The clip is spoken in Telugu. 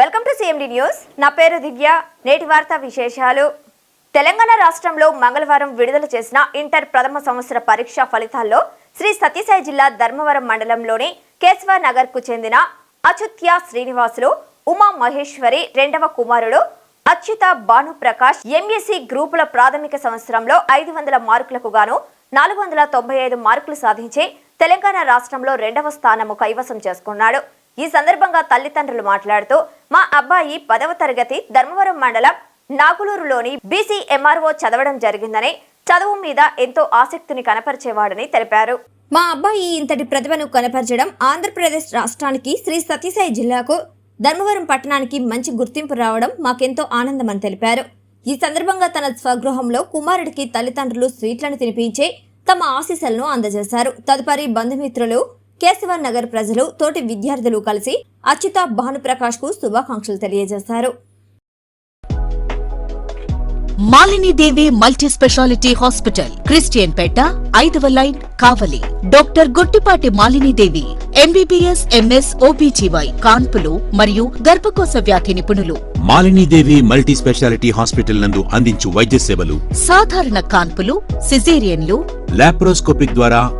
వెల్కమ్ టు సిఎండి న్యూస్ నా పేరు దివ్య. నేటి వార్తా విశేషాలు. తెలంగాణ రాష్ట్రంలో మంగళవారం విడుదల చేసిన ఇంటర్ ప్రథమ సంవత్సర పరీక్ష ఫలితాల్లో శ్రీ సత్యసాయి జిల్లా ధర్మవరం మండలంలోని కేశవ నగర్కు చెందిన అచుత్య శ్రీనివాసులు ఉమా మహేశ్వరి రెండవ కుమారుడు అచ్యుత భానుప్రకాష్ ఎంఎస్సి గ్రూపుల ప్రాథమిక సంవత్సరంలో ఐదు వందల మార్కులకు గాను నాలుగు వందల తొంభై ఐదు మార్కులు సాధించి తెలంగాణ రాష్ట్రంలో రెండవ స్థానము కైవసం చేసుకున్నాడు. ఈ సందర్భంగా తల్లిదండ్రులు మాట్లాడుతూ మా అబ్బాయి పదవ తరగతి ధర్మవరం మండలం నాగులూరులోని బీసీ ఎంఆర్ఓ చదవడం జరిగిందని చదువు మీద ఎంతో ఆసక్తిని కనపరిచేవాడని తెలిపారు. మా అబ్బాయి ఇంతటి ప్రతిభను కనపరచడం ఆంధ్రప్రదేశ్ రాష్ట్రానికి శ్రీ సత్యసాయి జిల్లాకు ధర్మవరం పట్టణానికి మంచి గుర్తింపు రావడం మాకెంతో ఆనందమని తెలిపారు. ఈ సందర్భంగా తన స్వగృహంలో కుమారుడికి తల్లిదండ్రులు స్వీట్లను తినిపించి తమ ఆశీస్సులను అందజేశారు. తదుపరి బంధుమిత్రులు కేశవన్ నగర్ ప్రజలు తోటి విద్యార్థులు కలిసి అచ్యుత భానుప్రకాష్కు శుభాకాంక్షలు తెలియజేశారు. Malinidevi multi speciality hospital Christian Peta ఐదవ line Kavali. Doctor Gottipati Malinidevi MBBS MS OBGY కాన్పులు మరియు గర్భకోశ వ్యాధి నిపుణులు. మాలినీదేవి మల్టీ స్పెషాలిటీ హాస్పిటల్ నందు అందించు వైద్య సేవలు. సాధారణ కాన్పులు సిజేరియన్లు. లాప్రోస్కోపిక్ ద్వారా